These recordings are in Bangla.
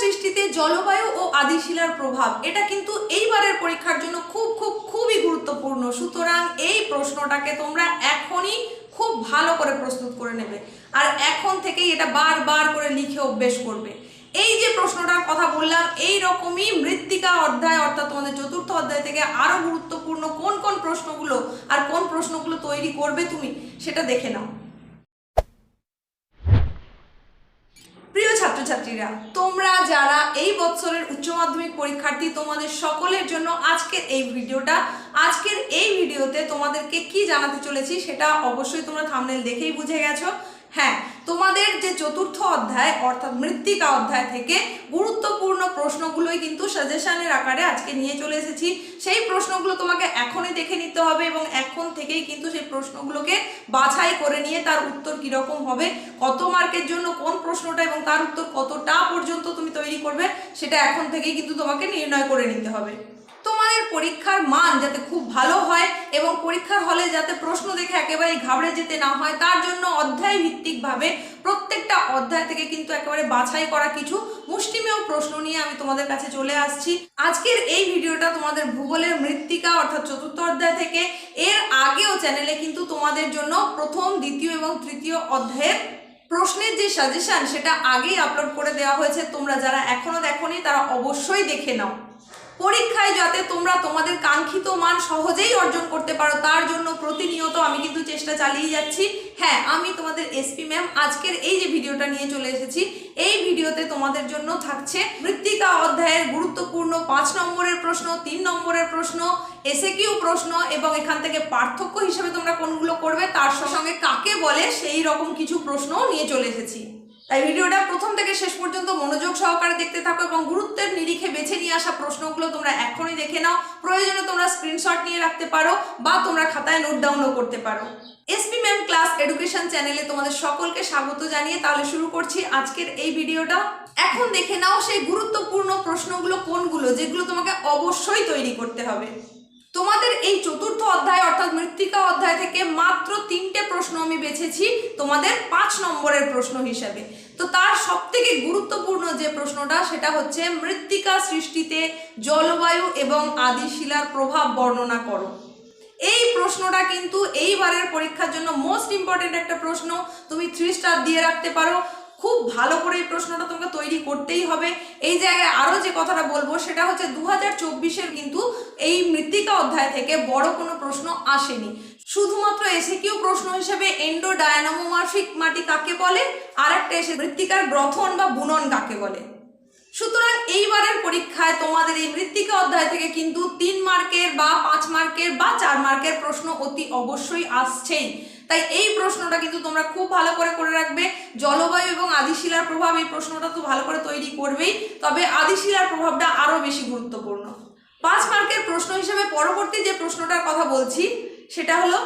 সৃষ্টিতে জলবায়ু ও আদিশিলার প্রভাব। এটা কিন্তু এইবারের পরীক্ষার জন্য খুব খুব, খুবই গুরুত্বপূর্ণ। সুতরাং এই প্রশ্নটাকে তোমরা এখনই খুব ভালো করে প্রস্তুত করে নেবে। আর এখন থেকেই এটা বারবার করে লিখে অভ্যেস করবে। এই যে প্রশ্নটার কথা বললাম এই রকমই মৃত্তিকা অধ্যায়, অর্থাৎ তোমাদের চতুর্থ অধ্যায় থেকে আরও গুরুত্বপূর্ণ কোন কোন প্রশ্নগুলো আর কোন প্রশ্নগুলো তৈরি করবে তুমি, সেটা দেখে নাও। প্রিয় ছাত্রছাত্রীরা, তোমরা যারা এই বছরের উচ্চ মাধ্যমিক পরীক্ষার্থী, তোমাদের সকলের জন্য আজকের এই ভিডিওটা, আজকের এই ভিডিওতে তোমাদেরকে কি জানাতে চলেছি সেটা অবশ্যই তোমরা থামনেল দেখেই বুঝে গেছো। হ্যাঁ তোমাদের যে চতুর্থ অধ্যায়, অর্থাৎ মৃত্তিকা অধ্যায় থেকে গুরুত্বপূর্ণ প্রশ্নগুলোই কিন্তু সাজেশনের আকারে আজকে নিয়ে চলে এসেছি। সেই প্রশ্নগুলো তোমাকে এখনই দেখে নিতে হবে এবং এখন থেকেই কিন্তু সেই প্রশ্নগুলোকে বাছাই করে নিয়ে তার উত্তর কীরকম হবে, কত মার্কের জন্য কোন প্রশ্নটা এবং তার উত্তর কতটা পর্যন্ত তুমি তৈরি করবে, সেটা এখন থেকেই কিন্তু তোমাকে নির্ণয় করে নিতে হবে। তোমাদের পরীক্ষার মান যাতে খুব ভালো হয় এবং পরীক্ষার হলে যাতে প্রশ্ন দেখে একেবারে ঘাবড়ে যেতে না হয়, তার জন্য অধ্যায় ভিত্তিকভাবে প্রত্যেকটা অধ্যায় থেকে কিন্তু একেবারে বাছাই করা কিছু মুষ্টিমেয় প্রশ্ন নিয়ে আমি তোমাদের কাছে চলে আসছি। আজকের এই ভিডিওটা তোমাদের ভূগোলের মৃত্তিকা অর্থাৎ চতুর্থ অধ্যায় থেকে, এর আগেও চ্যানেলে কিন্তু তোমাদের জন্য প্রথম, দ্বিতীয় এবং তৃতীয় অধ্যায়ের প্রশ্নের যে সাজেশন সেটা আগেই আপলোড করে দেওয়া হয়েছে। তোমরা যারা এখনও দেখোনি, তারা অবশ্যই দেখে নাও। পরীক্ষায় যাতে তোমরা তোমাদের কাঙ্ক্ষিত মান সহজেই অর্জন করতে পারো, তার জন্য প্রতিনিয়ত আমি কিন্তু চেষ্টা চালিয়ে যাচ্ছি। হ্যাঁ আমি তোমাদের এসপি ম্যাম আজকের এই যে ভিডিওটা নিয়ে চলে এসেছি, এই ভিডিওতে তোমাদের জন্য থাকছে মৃত্তিকা অধ্যায়ের গুরুত্বপূর্ণ পাঁচ নম্বরের প্রশ্ন, তিন নম্বরের প্রশ্ন এসে কিউ প্রশ্ন এবং এখান থেকে পার্থক্য হিসেবে তোমরা কোনগুলো করবে, তার সঙ্গে কাকে বলে সেই রকম কিছু প্রশ্নও নিয়ে চলে এসেছি। তাই ভিডিওটা প্রথম থেকে শেষ পর্যন্ত মনোযোগ সহকারে দেখতে থাকো এবং গুরুত্বের নিরিখে বেছে নিয়ে আসা প্রশ্নগুলো তোমরা এখনই দেখে নাও। প্রয়োজনে তোমরা স্ক্রিনশট নিয়ে রাখতে পারো বা তোমরা খাতায় নোট ডাউনও করতে পারো। এসপি ম্যাম ক্লাস এডুকেশন চ্যানেলে তোমাদের সকলকে স্বাগত জানিয়ে তাহলে শুরু করছি আজকের এই ভিডিওটা। এখন দেখে নাও সেই গুরুত্বপূর্ণ প্রশ্নগুলো কোনগুলো যেগুলো তোমাকে অবশ্যই তৈরি করতে হবে। তোমাদের এই চতুর্থ অধ্যায় অর্থাৎ মৃত্তিকা অধ্যায় থেকে মাত্র তিনটে প্রশ্ন আমি বেছেছি তোমাদের পাঁচ নম্বরের প্রশ্ন হিসাবে। তো তার সব থেকে গুরুত্বপূর্ণ যে প্রশ্নটা সেটা হচ্ছে, মৃত্তিকা সৃষ্টিতে জলবায়ু এবং আদিশিলার প্রভাব বর্ণনা করো। এই প্রশ্নটা কিন্তু এইবারের পরীক্ষার জন্য মোস্ট ইম্পর্টেন্ট একটা প্রশ্ন। তুমি থ্রি স্টার দিয়ে রাখতে পারো। খুব ভালো করে এই প্রশ্নটা তোমাকে তৈরি করতেই হবে। এই জায়গায় আরও যে কথাটা বলব, সেটা হচ্ছে দু হাজার চব্বিশের কিন্তু এই মৃত্তিকা অধ্যায় থেকে বড় কোনো প্রশ্ন আসেনি। শুধুমাত্র এসে কিউ প্রশ্ন হিসেবে এন্ডো ডায়নামোমার্ফিক মাটি কাকে বলে? আর একটা এসে মৃত্তিকার গ্রথন বা বুনন কাকে বলে? সুতরাং এইবারের পরীক্ষায় তোমাদের এই মৃত্তিকা অধ্যায় থেকে কিন্তু তিন মার্কের বা পাঁচ মার্কের বা চার মার্কের প্রশ্ন অতি অবশ্যই আসছেই। তাই এই প্রশ্নটা কিন্তু তোমরা খুব ভালো করে করে রাখবে। জলবায়ু এবং আদিশিলার প্রভাব এই প্রশ্নটা তো ভালো করে তৈরি করবেই, তবে আদিশিলার প্রভাবটা আরও বেশি গুরুত্বপূর্ণ। পাঁচ মার্কের প্রশ্ন হিসেবে পরবর্তী যে প্রশ্নটার কথা বলছি, সেটা হলো,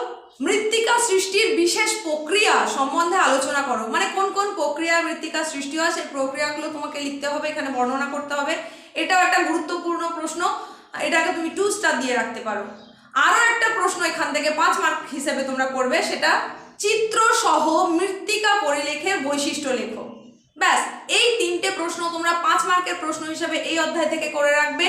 মৃত্তিকা সৃষ্টির বিশেষ প্রক্রিয়া সম্বন্ধে আলোচনা করো। মানে কোন কোন প্রক্রিয়া মৃত্তিকা সৃষ্টি হয়, সেই প্রক্রিয়াগুলো তোমাকে লিখতে হবে, এখানে বর্ণনা করতে হবে। এটাও একটা গুরুত্বপূর্ণ প্রশ্ন, এটাকে তুমি টু স্টার দিয়ে রাখতে পারো। আরও একটা প্রশ্ন এখান থেকে পাঁচ মার্ক হিসেবে তোমরা করবে, সেটা চিত্র সহ মৃত্তিকা পরিলেখের বৈশিষ্ট্য লেখো। ব্যাস, এই তিনটে প্রশ্ন তোমরা পাঁচ মার্কের প্রশ্ন হিসেবে এই অধ্যায় থেকে করে রাখবে।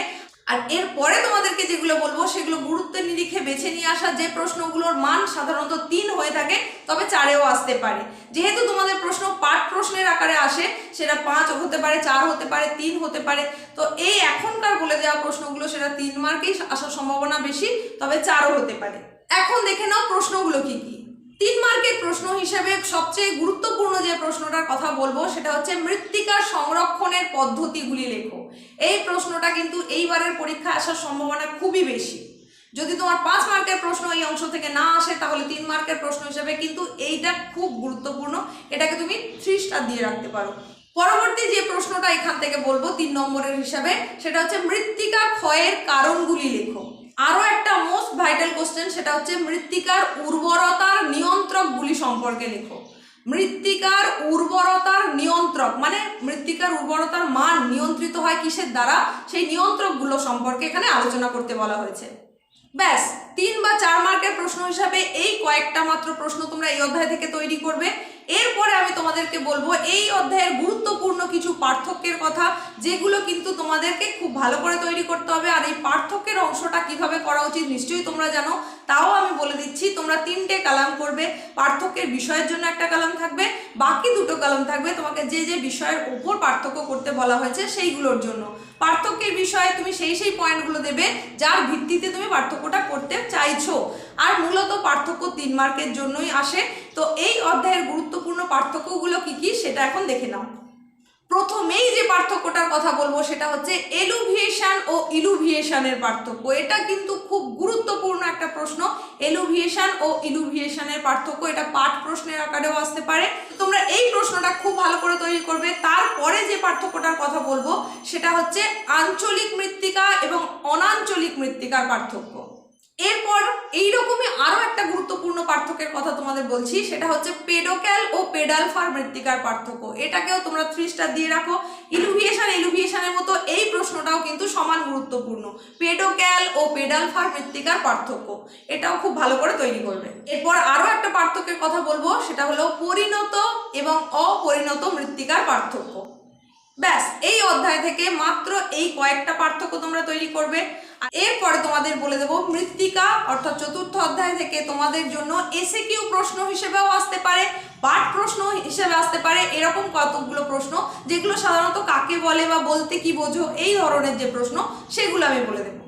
আর এরপরে তোমাদেরকে যেগুলো বলব, সেগুলো গুরুত্বের নিরিখে বেছে নিয়ে আসা যে প্রশ্নগুলোর মান সাধারণত তিন হয়ে থাকে, তবে চারেও আসতে পারে। যেহেতু তোমাদের প্রশ্ন পাঠ প্রশ্নের আকারে আসে, সেটা পাঁচ হতে পারে, চার হতে পারে, তিন হতে পারে, তো এই এখনকার বলে দেওয়া প্রশ্নগুলো সেটা তিন মার্কেই আসার সম্ভাবনা বেশি, তবে চারও হতে পারে। এখন দেখে নাও প্রশ্নগুলো কি কি। তিন মার্কের প্রশ্ন হিসেবে সবচেয়ে গুরুত্বপূর্ণ যে প্রশ্নটার কথা বলব, সেটা হচ্ছে মৃত্তিকার সংরক্ষণের পদ্ধতিগুলি লেখো। এই প্রশ্নটা কিন্তু এইবারের পরীক্ষা আসার সম্ভাবনা খুবই বেশি। যদি তোমার পাঁচ মার্কের প্রশ্ন এই অংশ থেকে না আসে, তাহলে তিন মার্কের প্রশ্ন হিসেবে কিন্তু এইটা খুব গুরুত্বপূর্ণ। এটাকে তুমি থ্রি স্টার দিয়ে রাখতে পারো। পরবর্তী যে প্রশ্নটা এখান থেকে বলব, তিন নম্বরের হিসাবে, সেটা হচ্ছে মৃত্তিকা ক্ষয়ের কারণগুলি লেখো। আরও একটা মোস্ট ভাইটাল কোশ্চেন সেটা হচ্ছে মৃত্তিকার উর্বরতার নিয়ন্ত্রকগুলি সম্পর্কে লেখো। মৃত্তিকার উর্বরতার নিয়ন্ত্রক মানে মৃত্তিকার উর্বরতার মান নিয়ন্ত্রিত হয় কিসের দ্বারা? সেই নিয়ন্ত্রকগুলো সম্পর্কে এখানে আলোচনা করতে বলা হয়েছে। ব্যাস, তিন বা চার মার্কের প্রশ্ন হিসাবে এই কয়েকটা মাত্র প্রশ্ন তোমরা এই অধ্যায় থেকে তৈরি করবে। এরপরে আমি তোমাদেরকে বলব, এই অধ্যায়ের গুরুত্বপূর্ণ কিছু পার্থক্যের কথা, যেগুলো কিন্তু তোমাদেরকে খুব ভালো করে তৈরি করতে হবে। আর এই পার্থক্যের অংশটা কীভাবে করা উচিত, নিশ্চয়ই তোমরা জানো। তাও আমি বলে দিচ্ছি, তোমরা তিনটে কালাম করবে। পার্থক্যের বিষয়ের জন্য একটা কালাম থাকবে, বাকি দুটো কালাম থাকবে তোমাকে যে যে বিষয়ের ওপর পার্থক্য করতে বলা হয়েছে সেইগুলোর জন্য। পার্থক্যের বিষয়ে তুমি সেই সেই পয়েন্টগুলো দেবে, যার ভিত্তিতে তুমি পার্থক্যটা করতে চাইছো। আর মূলত পার্থক্য তিন মার্কের জন্যই আসে। তো এই অধ্যায়ের গুরুত্বপূর্ণ পার্থক্যগুলো কি কি, সেটা এখন দেখে নাও। প্রথমেই যে পার্থক্যটার কথা বলব সেটা হচ্ছে এলুভিয়েশন ও ইলুভিয়েশনের পার্থক্য। এটা কিন্তু খুব গুরুত্বপূর্ণ একটা প্রশ্ন। এলুভিয়েশন ও ইলুভিয়েশনের পার্থক্য এটা পাঠ প্রশ্নের আকারেও আসতে পারে। তোমরা এই প্রশ্নটা খুব ভালো করে তৈরি করবে। তারপরে যে পার্থক্যটার কথা বলব সেটা হচ্ছে আঞ্চলিক মৃত্তিকা এবং অনাঞ্চলিক মৃত্তিকার পার্থক্য। এরপর এইরকমই আরও একটা গুরুত্বপূর্ণ পার্থক্যের কথা তোমাদের বলছি, সেটা হচ্ছে পেডোক্যাল ও পেডালফার মৃত্তিকার পার্থক্য। এটাকেও তোমরা থ্রি স্টার দিয়ে রাখো। ইলুভিয়েশন, ইলুভিয়েশনের মতো এই প্রশ্নটাও কিন্তু সমান গুরুত্বপূর্ণ। পেডোক্যাল ও পেডালফার মৃত্তিকার পার্থক্য। এটাও খুব ভালো করে তৈরি করবে। এরপর আরও একটা পার্থক্যের কথা বলব, সেটা হলো পরিণত এবং অপরিণত মৃত্তিকার পার্থক্য। ব্যাস, এই অধ্যায় থেকে মাত্র এই কয়েকটা পার্থক্য তোমরা তৈরি করবে। এরপরে তোমাদের বলে দেবো মৃত্তিকা, অর্থাৎ চতুর্থ অধ্যায় থেকে তোমাদের জন্য এসে কিউ প্রশ্ন হিসেবেও আসতে পারে, পাঠ প্রশ্ন হিসেবে আসতে পারে, এরকম কতগুলো প্রশ্ন, যেগুলো সাধারণত কাকে বলে বা বলতে কি বোঝো, এই ধরনের যে প্রশ্ন, সেগুলো আমি বলে দেবো।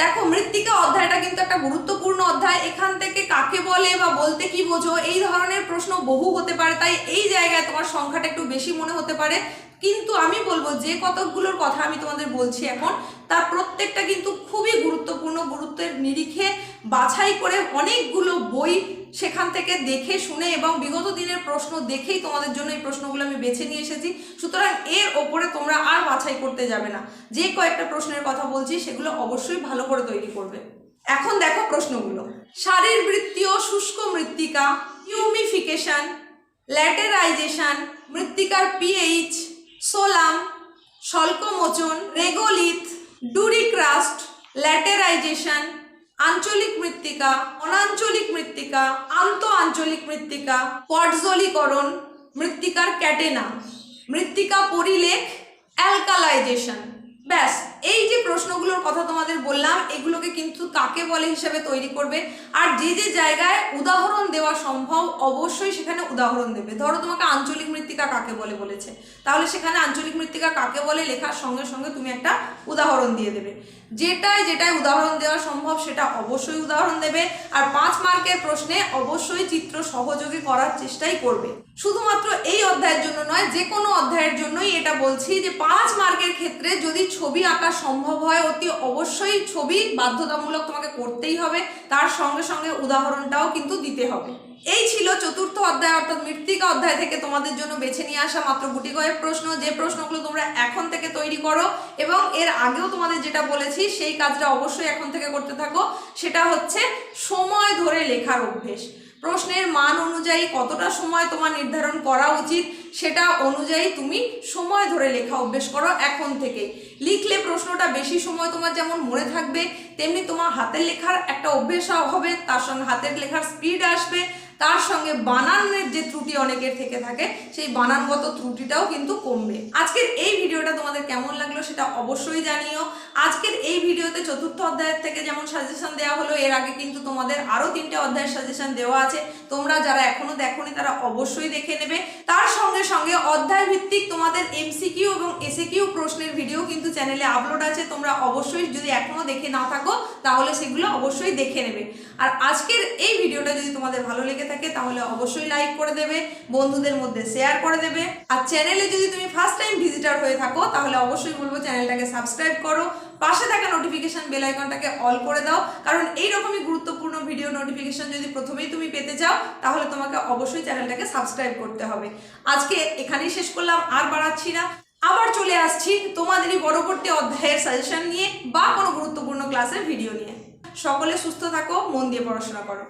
দেখো, মৃত্তিকা অধ্যায়টা কিন্তু একটা গুরুত্বপূর্ণ অধ্যায়, এখান থেকে কাকে বলে বা বলতে কি বোঝো, এই ধরনের প্রশ্ন বহু হতে পারে, তাই এই জায়গায় তোমার সংখ্যাটা একটু বেশি মনে হতে পারে। কিন্তু আমি বলব যে কতকগুলোর কথা আমি তোমাদের বলছি এখন তার প্রত্যেকটা কিন্তু খুবই গুরুত্বপূর্ণ গুরুত্বের নিরিখে বাছাই করে অনেকগুলো বই সেখান থেকে দেখে, শুনে এবং বিগত দিনের প্রশ্ন দেখেই তোমাদের জন্য এই প্রশ্নগুলো আমি বেছে নিয়ে এসেছি। সুতরাং এর ওপরে তোমরা আর বাছাই করতে যাবে না। যে কয়েকটা প্রশ্নের কথা বলছি, সেগুলো অবশ্যই ভালো করে তৈরি করবে। এখন দেখো প্রশ্নগুলো। শারীরবৃত্তীয় শুষ্ক মৃত্তিকা হিউমিফিকেশন ল্যাটেরাইজেশন, মৃত্তিকার পিএইচ, সোলাম, স্বল্পমোচন, রেগোলিথ ডুরিক্রাস্ট ল্যাটেরাইজেশন আঞ্চলিক মৃত্তিকা অনাঞ্চলিক মৃত্তিকা আন্ত আঞ্চলিক মৃত্তিকা পটজলীকরণ মৃত্তিকার ক্যাটেনা মৃত্তিকা পরিলেখ অ্যালকালাইজেশন ব্যাস। এই যে প্রশ্নগুলোর কথা তোমাদের বললাম, এগুলোকে কিন্তু কাকে বলে হিসেবে তৈরি করবে? আর যে যে জায়গায় উদাহরণ দেওয়া সম্ভব, অবশ্যই সেখানে উদাহরণ দেবে। ধরো তোমাকে আঞ্চলিক মৃত্তিকা কাকে বলে বলেছে। তাহলে সেখানে আঞ্চলিক মৃত্তিকা কাকে বলে লেখার সঙ্গে সঙ্গে তুমি একটা উদাহরণ দিয়ে দেবে। যেটাই যেটাই উদাহরণ দেওয়া সম্ভব, সেটা অবশ্যই উদাহরণ দেবে। আর পাঁচ মার্কের প্রশ্নে অবশ্যই চিত্র সহযোগী করার চেষ্টাই করবে। শুধুমাত্র এই অধ্যায়ের জন্য নয়, যে কোনো অধ্যায়ের জন্যই এটা বলছি যে পাঁচ মার্কের ক্ষেত্রে যদি ছবি আঁকা সম্ভব হয়, অতি অবশ্যই ছবি বাধ্যতামূলক তোমাকে করতেই হবে। তার সঙ্গে সঙ্গে উদাহরণটাও কিন্তু দিতে হবে। এই ছিল চতুর্থ অধ্যায়, অর্থাৎ মৃত্তিকা অধ্যায় থেকে তোমাদের জন্য বেছে নিয়ে আসা মাত্র গুটি কয়েক প্রশ্ন। যে প্রশ্নগুলো তোমরা এখন থেকে তৈরি করো এবং এর আগেও তোমাদের যেটা বলেছি, সেই কাজটা অবশ্যই এখন থেকে করতে থাকো। সেটা হচ্ছে সময় ধরে লেখার অভ্যেস। প্রশ্নের মান অনুযায়ী কতটা সময় তোমার নির্ধারণ করা উচিত সেটা অনুযায়ী তুমি সময় ধরে লেখা অভ্যেস করো এখন থেকে। লিখলে প্রশ্নটা বেশি সময় তোমার যেমন মনে থাকবে, তেমনি তোমার হাতের লেখার একটা অভ্যেস হবে, তার সঙ্গে হাতের লেখার স্পিড আসবে তার সঙ্গে বানানের যে ত্রুটি অনেকের থেকে থাকে, সেই বানানগত ত্রুটিটাও কিন্তু কমবে। আজকের এই ভিডিওটা তোমাদের কেমন লাগল সেটা অবশ্যই জানিও। আজকের এই ভিডিওতে চতুর্থ অধ্যায়ের থেকে যেমন সাজেশন দেওয়া হলো, এর আগে কিন্তু তোমাদের আরও তিনটে অধ্যায়ের সাজেশন দেওয়া আছে। তোমরা যারা এখনও দেখোনি, তারা অবশ্যই দেখে নেবে। তার সঙ্গে সঙ্গে অধ্যায় ভিত্তিক তোমাদের এমসিকিউ এবং এসিকিউ প্রশ্নের ভিডিও কিন্তু চ্যানেলে আপলোড আছে। তোমরা অবশ্যই যদি এখনও দেখে না থাকো, তাহলে সেগুলো অবশ্যই দেখে নেবে। আর আজকের এই ভিডিওটা যদি তোমাদের ভালো লেগে থাকে তাহলে অবশ্যই লাইক করে দেবে, বন্ধুদের মধ্যে শেয়ার করে দেবে। আর চ্যানেলে যদি তুমি ফার্স্ট টাইম ভিজিটার হয়ে থাকো, তাহলে অবশ্যই বলব চ্যানেলটাকে সাবস্ক্রাইব করো। পাশে থাকা নোটিফিকেশন বেল আইকনটাকে অল করে দাও। কারণ এই রকমই গুরুত্বপূর্ণ ভিডিও নোটিফিকেশন যদি প্রথমেই তুমি পেতে চাও, তাহলে তোমাকে অবশ্যই চ্যানেলটাকে সাবস্ক্রাইব করতে হবে। আজকে এখানেই শেষ করলাম, আর বাড়াচ্ছি না। আবার চলে আসছি তোমাদেরই পরবর্তী অধ্যায়ের সাজেশন নিয়ে বা কোনো গুরুত্বপূর্ণ ক্লাসের ভিডিও নিয়ে। সকলে সুস্থ থাকো, মন দিয়ে পড়াশোনা করো।